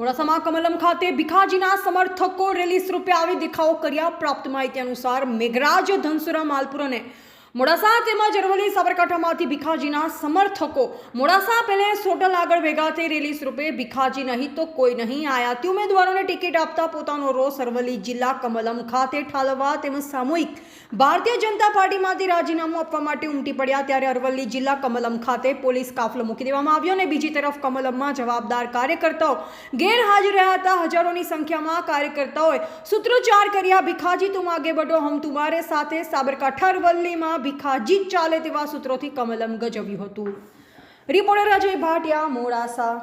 મોડાસામાં કમલમ ખાતે ભીખાજીના સમર્થકો રેલી સ્વરૂપે આવી દેખાવો કર્યા. પ્રાપ્ત માહિતી અનુસાર મેઘરાજ ધનસુરા માલપુર અને મોડાસા તેમજ અરવલ્લી સાબરકાંઠામાંથી ભીખાજીના સમર્થકો. મોડાસા પેલેસ હોટલ આગળ ભેગા થઈ રેલી સ્વરૂપે ભીખાજી નહીં તો કોઈ નહીં આયાતી ઉમેદવારોને ટિકિટ આપતા પોતાનો રોષ અરવલ્લી જિલ્લા કમલમ ખાતે ઠાલવવા તેમજ સામૂહિક ભારતીય જનતા પાર્ટીમાંથી રાજીનામું આપવા માટે ઉમટી પડ્યા ત્યારે અરવલ્લી જિલ્લા કમલમ ખાતે પોલીસ કાફલો મૂકી દેવામાં આવ્યો અને બીજી તરફ કમલમમાં જવાબદાર કાર્યકર્તાઓ ગેરહાજર રહ્યા હતા. હજારોની સંખ્યામાં કાર્યકર્તાઓએ સૂત્રોચ્ચાર કર્યા, ભીખાજી તુમ આગે બઢો, હમ તુમારે સાથે સાબરકાંઠા અરવલ્લીમાં ભીખાજી જ ચાલે તેવા સૂત્રોથી કમલમ ગજવ્યું હતું. રિપોર્ટર અજય ભાટિયા, મોડાસા.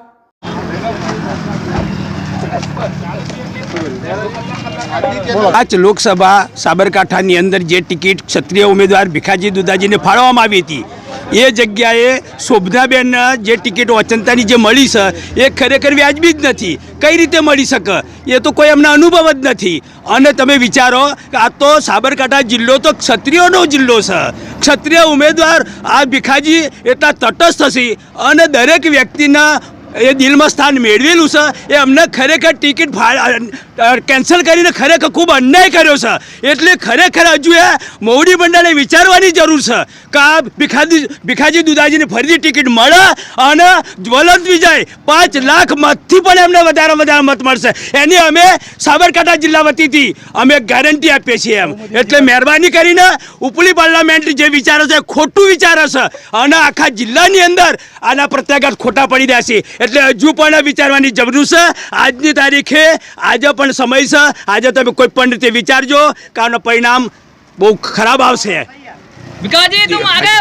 પાંચ લોકસભા સાબરકાંઠાની અંદર જે ટિકિટ ક્ષત્રિય ઉમેદવાર ભીખાજી દુદાજીને ફાળવવામાં આવી હતી એ જગ્યાએ શોભનાબેન જે ટિકિટ અચંતાની જે મળી છે, એ ખરેખર વ્યાજબી જ નથી. કઈ રીતે મળી શકે? એ તો કોઈ એમના અનુભવ જ નથી. અને તમે વિચારો કે આ તો સાબરકાંઠા જિલ્લો તો ક્ષત્રિયોનો જિલ્લો છે. ક્ષત્રિય ઉમેદવાર આ ભીખાજી એટલા તટસ્થ છે અને દરેક વ્યક્તિના એ દિલમાં સ્થાન મેળવેલું છે. એ અમને ખરેખર ટિકિટ કેન્સલ કરીને ખરેખર ખૂબ અન્યાય કર્યો છે. એટલે ખરેખર હજુ એ મોવડી મંડળે વિચારવાની જરૂર છે કે આ ભીખાજી ભીખાજી દુદાજીને ફરીથી ટિકિટ મળે અને જ્વલંત વિજય પાંચ લાખ મતથી પણ એમને વધારે વધારે મત મળશે. એની અમે સાબરકાંઠા જિલ્લા વતીથી અમે ગેરંટી આપીએ છીએ એમ. એટલે મહેરબાની કરીને ઉપલી પાર્લામેન્ટ જે વિચારો છે ખોટું વિચારો છે અને આખા જિલ્લાની અંદર આના પ્રત્યાઘાત ખોટા પડી રહ્યા છે. એટલે હજુ પણ વિચારવાની જરૂર છે. આજની તારીખે આજે પણ સમય છે. આજે તમે કોઈ પણ રીતે વિચારજો કારણ પરિણામ બહુ ખરાબ આવશે. વિકાસજી તું આગળ